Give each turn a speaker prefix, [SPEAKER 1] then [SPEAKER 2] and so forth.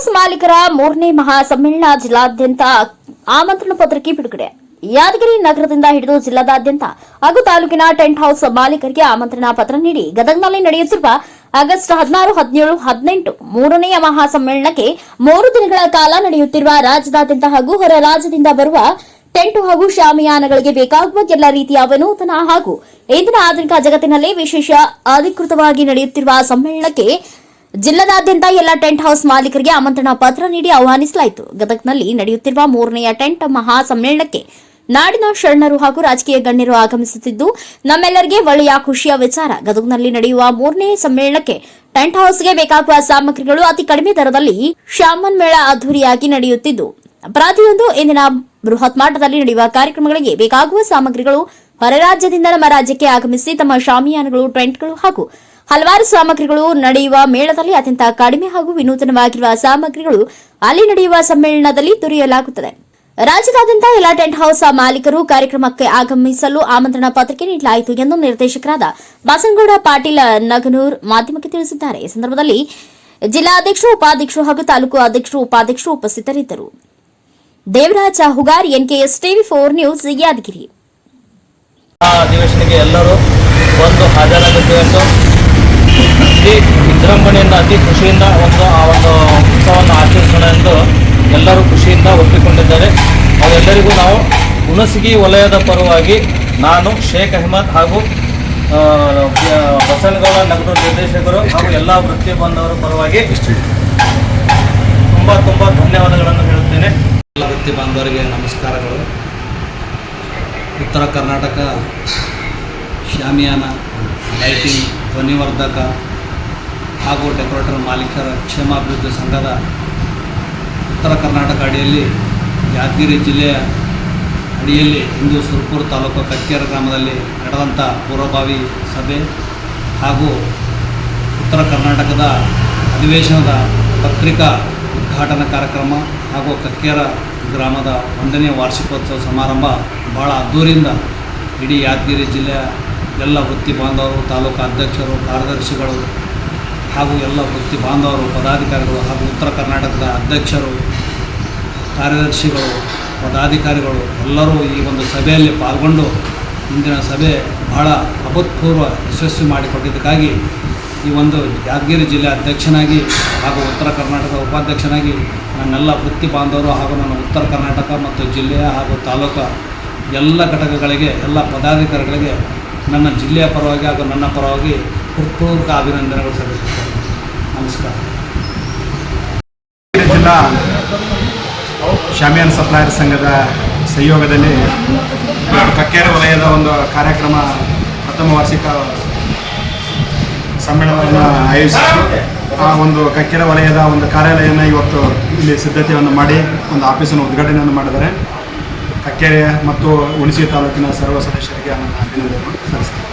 [SPEAKER 1] House ಮಾಲೀಕರ ಮೂರನೇ ಮಹಾ ಸಮ್ಮೇಳನ ಜಿಲ್ಲಾದ್ಯಂತ ಆಮಂತ್ರಣ ಪತ್ರಿಕೆ ಬಿಡುಗಡೆ. ಯಾದಗಿರಿ ನಗರದಿಂದ ಹಿಡಿದು ಜಿಲ್ಲಾದಾದ್ಯಂತ ಹಾಗೂ ತಾಲೂಕಿನ ಟೆಂಟ್ ಹೌಸ್ ಮಾಲೀಕರಿಗೆ ಆಮಂತ್ರಣ ಪತ್ರ ನೀಡಿ ಗದಗ್ನಲ್ಲಿ ನಡೆಯುತ್ತಿರುವ ಆಗಸ್ಟ್ ಹದಿನಾರು, ಹದಿನೇಳು, ಹದಿನೆಂಟು ಮೂರನೆಯ ಮಹಾ ಸಮ್ಮೇಳನಕ್ಕೆ ಮೂರು ದಿನಗಳ ಕಾಲ ನಡೆಯುತ್ತಿರುವ ರಾಜ್ಯದಾದ್ಯಂತ ಹಾಗೂ ಹೊರ ರಾಜ್ಯದಿಂದ ಬರುವ ಟೆಂಟ್ ಹಾಗೂ ಶಾಮಿಯಾನಗಳಿಗೆ ಬೇಕಾಗುವ ಎಲ್ಲ ರೀತಿಯ ವಿನೂತನ ಹಾಗೂ ಇಂದಿನ ಆಧುನಿಕ ಜಗತ್ತಿನಲ್ಲಿ ವಿಶೇಷ ಅಧಿಕೃತವಾಗಿ ನಡೆಯುತ್ತಿರುವ ಸಮ್ಮೇಳನಕ್ಕೆ ಜಿಲ್ಲಾದಾದ್ಯಂತ ಎಲ್ಲ ಟೆಂಟ್ ಹೌಸ್ ಮಾಲೀಕರಿಗೆ ಆಮಂತ್ರಣ ಪತ್ರ ನೀಡಿ ಆಹ್ವಾನಿಸಲಾಯಿತು. ಗದಗ್ನಲ್ಲಿ ನಡೆಯುತ್ತಿರುವ ಮೂರನೆಯ ಟೆಂಟ್ ಮಹಾ ಸಮ್ಮೇಳನಕ್ಕೆ ನಾಡಿನ ಶರಣರು ಹಾಗೂ ರಾಜಕೀಯ ಗಣ್ಯರು ಆಗಮಿಸುತ್ತಿದ್ದು, ನಮ್ಮೆಲ್ಲರಿಗೆ ಒಳ್ಳೆಯ ಖುಷಿಯ ವಿಚಾರ. ಗದಗ್ನಲ್ಲಿ ನಡೆಯುವ ಮೂರನೇ ಸಮ್ಮೇಳನಕ್ಕೆ ಟೆಂಟ್ ಹೌಸ್ಗೆ ಬೇಕಾಗುವ ಸಾಮಗ್ರಿಗಳು ಅತಿ ಕಡಿಮೆ ದರದಲ್ಲಿ ಶಾಮನ್ ಮೇಳ ಅದ್ದೂರಿಯಾಗಿ ನಡೆಯುತ್ತಿದ್ದು ಪ್ರತಿಯೊಂದು ಇಂದಿನ ಬೃಹತ್ ಮಾಟದಲ್ಲಿ ನಡೆಯುವ ಕಾರ್ಯಕ್ರಮಗಳಿಗೆ ಬೇಕಾಗುವ ಸಾಮಗ್ರಿಗಳು ಹೊರ ರಾಜ್ಯದಿಂದ ನಮ್ಮ ರಾಜ್ಯಕ್ಕೆ ಆಗಮಿಸಿ ತಮ್ಮ ಶಾಮಿಯಾನಗಳು, ಟೆಂಟ್ಗಳು ಹಾಗೂ ಹಲವಾರು ಸಾಮಗ್ರಿಗಳು ನಡೆಯುವ ಮೇಳದಲ್ಲಿ ಅತ್ಯಂತ ಕಡಿಮೆ ಹಾಗೂ ವಿನೂತನವಾಗಿರುವ ಸಾಮಗ್ರಿಗಳು ಅಲ್ಲಿ ನಡೆಯುವ ಸಮ್ಮೇಳನದಲ್ಲಿ ದೊರೆಯಲಾಗುತ್ತದೆ. ರಾಜ್ಯದಾದ್ಯಂತ ಎಲ್ಲಾ ಟೆಂಟ್ ಹೌಸ್ ಮಾಲೀಕರು ಕಾರ್ಯಕ್ರಮಕ್ಕೆ ಆಗಮಿಸಲು ಆಮಂತ್ರಣ ಪತ್ರಿಕೆ ನೀಡಲಾಯಿತು ಎಂದು ನಿರ್ದೇಶಕರಾದ ಬಸನಗೌಡ ಪಾಟೀಲ್ ನಗನೂರ್ ಮಾಧ್ಯಮಕ್ಕೆ ತಿಳಿಸಿದ್ದಾರೆ. ಈ ಸಂದರ್ಭದಲ್ಲಿ ಜಿಲ್ಲಾಧ್ಯಕ್ಷರು ಉಪಾಧ್ಯಕ್ಷರು ಹಾಗೂ ತಾಲೂಕು ಅಧ್ಯಕ್ಷರು ಉಪಾಧ್ಯಕ್ಷರು ಉಪಸ್ಥಿತರಿದ್ದರು. Devaraja Hugar, NKS TV four news, Yadgir.
[SPEAKER 2] ಅಧಿವೇಶನಕ್ಕೆ ಎಲ್ಲರೂ ಒಂದು ಹಾಜರಾಗಬೇಕೆಂದು ಅತಿ ವಿಜೃಂಭಣೆಯಿಂದ, ಅತಿ ಖುಷಿಯಿಂದ ಒಂದು, ಆ ಒಂದು ಉತ್ಸವವನ್ನು ಆಚರಿಸೋಣ ಎಂದು ಎಲ್ಲರೂ ಖುಷಿಯಿಂದ ಒಪ್ಪಿಕೊಂಡಿದ್ದಾರೆ. ಅವರೆಲ್ಲರಿಗೂ ನಾವು ಹುಣಸಗಿ ವಲಯದ ಪರವಾಗಿ ನಾನು ಶೇಖ್ ಅಹಮದ್ ಹಾಗೂ ಬಸನಗೌಡ ನಗರ ನಿರ್ದೇಶಕರು ಹಾಗೂ ಎಲ್ಲ ವೃತ್ತಿ ಬಾಂಧವರ ಪರವಾಗಿ ತುಂಬ ತುಂಬ ಧನ್ಯವಾದಗಳನ್ನು ಹೇಳುತ್ತೇನೆ.
[SPEAKER 3] ಎಲ್ಲ ವೃತ್ತಿ ಬಾಂಧವರಿಗೆ ನಮಸ್ಕಾರಗಳು. ಉತ್ತರ ಕರ್ನಾಟಕ ಶಾಮಿಯಾನ ಲೈಟಿಂಗ್, ಧ್ವನಿವರ್ಧಕ ಹಾಗೂ ಡೆಕೋರೇಟರ್ ಮಾಲೀಕರ ಕ್ಷೇಮಾಭಿವೃದ್ಧಿ ಸಂಘದ ಉತ್ತರ ಕರ್ನಾಟಕ ಅಡಿಯಲ್ಲಿ ಯಾದಗಿರಿ ಜಿಲ್ಲೆಯ ಅಡಿಯಲ್ಲಿ ಇಂದು ಸುರ್ಪುರ್ ತಾಲೂಕು ಕಕ್ಕೇರ ಗ್ರಾಮದಲ್ಲಿ ನಡೆದಂಥ ಪೂರ್ವಭಾವಿ ಸಭೆ ಹಾಗೂ ಉತ್ತರ ಕರ್ನಾಟಕದ ಅಧಿವೇಶನದ ಪತ್ರಿಕಾ ಉದ್ಘಾಟನಾ ಕಾರ್ಯಕ್ರಮ ಹಾಗೂ ಕಕ್ಕೇರ ಗ್ರಾಮದ ಒಂದನೇ ವಾರ್ಷಿಕೋತ್ಸವ ಸಮಾರಂಭ ಭಾಳ ಅದ್ದೂರಿಯಿಂದ ಇಡೀ ಯಾದಗಿರಿ ಜಿಲ್ಲೆಯ ಎಲ್ಲ ವೃತ್ತಿ ಬಾಂಧವರು, ತಾಲೂಕು ಅಧ್ಯಕ್ಷರು, ಕಾರ್ಯದರ್ಶಿಗಳು ಹಾಗೂ ಎಲ್ಲ ವೃತ್ತಿ ಬಾಂಧವರು, ಪದಾಧಿಕಾರಿಗಳು ಹಾಗೂ ಉತ್ತರ ಕರ್ನಾಟಕದ ಅಧ್ಯಕ್ಷರು, ಕಾರ್ಯದರ್ಶಿಗಳು, ಪದಾಧಿಕಾರಿಗಳು ಎಲ್ಲರೂ ಈ ಒಂದು ಸಭೆಯಲ್ಲಿ ಪಾಲ್ಗೊಂಡು ಇಂದಿನ ಸಭೆ ಬಹಳ ಅಭೂತಪೂರ್ವ ಯಶಸ್ವಿ ಮಾಡಿಕೊಟ್ಟಿದ್ದಕ್ಕಾಗಿ ಈ ಒಂದು ಯಾದಗಿರಿ ಜಿಲ್ಲೆ ಅಧ್ಯಕ್ಷನಾಗಿ ಹಾಗೂ ಉತ್ತರ ಕರ್ನಾಟಕ ಉಪಾಧ್ಯಕ್ಷನಾಗಿ ನನ್ನೆಲ್ಲ ವೃತ್ತಿ ಬಾಂಧವರು ಹಾಗೂ ನನ್ನ ಉತ್ತರ ಕರ್ನಾಟಕ ಮತ್ತು ಜಿಲ್ಲೆಯ ಹಾಗೂ ತಾಲೂಕು ಎಲ್ಲ ಘಟಕಗಳಿಗೆ, ಎಲ್ಲ ಪದಾಧಿಕಾರಿಗಳಿಗೆ ನನ್ನ ಜಿಲ್ಲೆಯ ಪರವಾಗಿ ಹಾಗೂ ನನ್ನ ಪರವಾಗಿ ಹೃತ್ಪೂರ್ವಕ ಅಭಿನಂದನೆಗಳು ಸಲ್ಲಿಸುತ್ತೇನೆ. ನಮಸ್ಕಾರ.
[SPEAKER 4] ಜಿಲ್ಲಾ ಶಾಮಿಯಾನ್ ಸಪ್ಲೈಯರ್ ಸಂಘದ ಸಹಯೋಗದಲ್ಲಿ ಕಕ್ಕೇರೆ ವಲಯದ ಒಂದು ಕಾರ್ಯಕ್ರಮ ಪ್ರಥಮ ವಾರ್ಷಿಕ ಸಮ್ಮೇಳನವನ್ನು ಆಯೋಜಿಸಿದ್ದು ಆ ಒಂದು ಕಕ್ಕೇರಿ ವಲಯದ ಒಂದು ಕಾರ್ಯಾಲಯನ ಇವತ್ತು ಇಲ್ಲಿ ಸಿದ್ಧತೆಯನ್ನು ಮಾಡಿ, ಒಂದು ಆಫೀಸನ್ನು ಉದ್ಘಾಟನೆಯನ್ನು ಮಾಡಿದ್ದಾರೆ. ಕಕ್ಕೇರಿ ಮತ್ತು ಹುಣಸಿ ತಾಲೂಕಿನ ಸರ್ವ ಸದಸ್ಯರಿಗೆ ನನ್ನ ಸಲ್ಲಿಸ್ತೇನೆ.